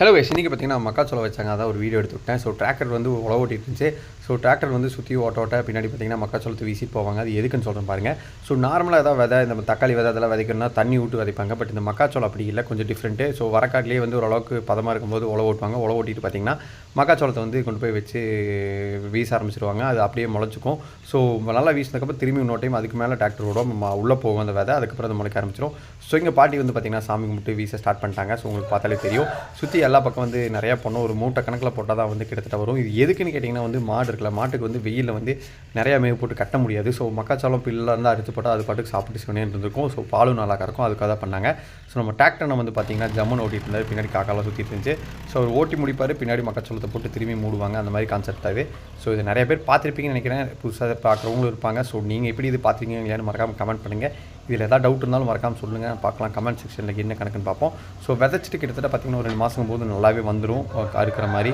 Hello guys இன்றைக்கி பார்த்தீங்கன்னா மக்காச்சோளம் வச்சாங்க. அதான் ஒரு வீடியோ எடுத்து விட்டேன் ஸோ டிராக்டர் வந்து உழவு ஓட்டிட்டு இருந்துச்சு. ஸோ டிராக்டர் வந்து சுற்றி ஓட்ட ஓட்ட பின்னாடி பார்த்தீங்கன்னா மக்காச்சோளத்தை வீசிட்டு போவாங்க. அது எதுக்குன்னு சொல்கிறேன் பாருங்கள் ஸோ நார்மலாக ஏதாவது விதை இந்த தக்காளி விதை அதெல்லாம் விதைக்கணும்னா தண்ணி விட்டு விதைப்பாங்க. பட் இந்த மக்காச்சோளம் அப்படி இல்லை. கொஞ்சம் டிஃப்ரெண்ட்டு ஸோ வரக்காட்டிலேயே வந்து ஓரளவுக்கு பதமாக இருக்கும்போது உழவு ஓட்டுவாங்க உழவு ஓட்டிட்டு பார்த்தீங்கன்னா மக்காச்சோளத்தை வந்து கொண்டு போய் வச்சு வீச ஆரம்பிச்சிருவாங்க. அது அப்படியே முளைச்சிக்கும். ஸோ நல்லா வீசினதுக்கப்புறம் திரும்பி இன்னொரு டைம் அதுக்கு மேலே டிராக்டர் விடும் உள்ளே போகும் அந்த விதை. அதுக்கப்புறம் அது முளைக்க ஆரம்பிச்சிடும் ஸோ இங்கே பாட்டி வந்து பார்த்தீங்கன்னா சாமி கும்பிட்டு வீச ஸ்டார்ட் பண்ணிட்டாங்க. ஸோ உங்களுக்கு பார்த்தாலே தெரியும். சுற்றி எல்லா பக்கம் வந்து நிறையா பண்ணோம் ஒரு மூட்டை கணக்கில் போட்டால் தான் வந்து கிட்டத்தட்ட வரும். இது எதுக்குன்னு கேட்டிங்கன்னா வந்து மாடு இருக்குல்ல மாட்டுக்கு வந்து வெயிலில் வந்து நிறையா மேவு போட்டு கட்ட முடியாது. ஸோ மக்காச்சோளம் பில்லில் இருந்தால் அடித்து போட்டால் அது பாட்டுக்கு சாப்பிட்டு சிவனேன்னு இருந்திருக்கும். ஸோ பாலும் நல்லா கறக்கும். அதுக்காக தான் பண்ணாங்க. ஸோ நம்ம டிராக்டர் நம்ம வந்து பார்த்தீங்கன்னா ஜம்முன்னு ஓட்டிட்டு இருந்தார். பின்னாடி காக்காலாம் சுற்றிட்டு இருந்துச்சு. ஸோ அவர் ஓட்டி முடிப்பார். பின்னாடி மக்காச்சோளத்தை போட்டு திரும்பி மூடுவாங்க. அந்த மாதிரி கான்செப்ட் அது ஸோ இது நிறைய பேர் பார்த்துருப்பீங்கன்னு நினைக்கிறேன். புதுசாக பார்க்குறவங்களும் இருப்பாங்க. ஸோ நீங்கள் எப்படி இது பார்த்துருக்கீங்க இல்லையான்னு மறக்காமல் கமெண்ட் பண்ணுங்கள் இதில் ஏதாவது டவுட் இருந்தாலும் மறக்காமல் சொல்லுங்கள் பார்க்கலாம். கமெண்ட் செக்ஷனில் என்ன கணக்குன்னு பார்ப்போம். ஸோ விதைச்சிட்டு கிட்டத்தட்ட பார்த்தீங்கன்னா ஒரு ரெண்டு மாதம் போது நல்லாவே வந்துடும் அறுக்கிற மாதிரி.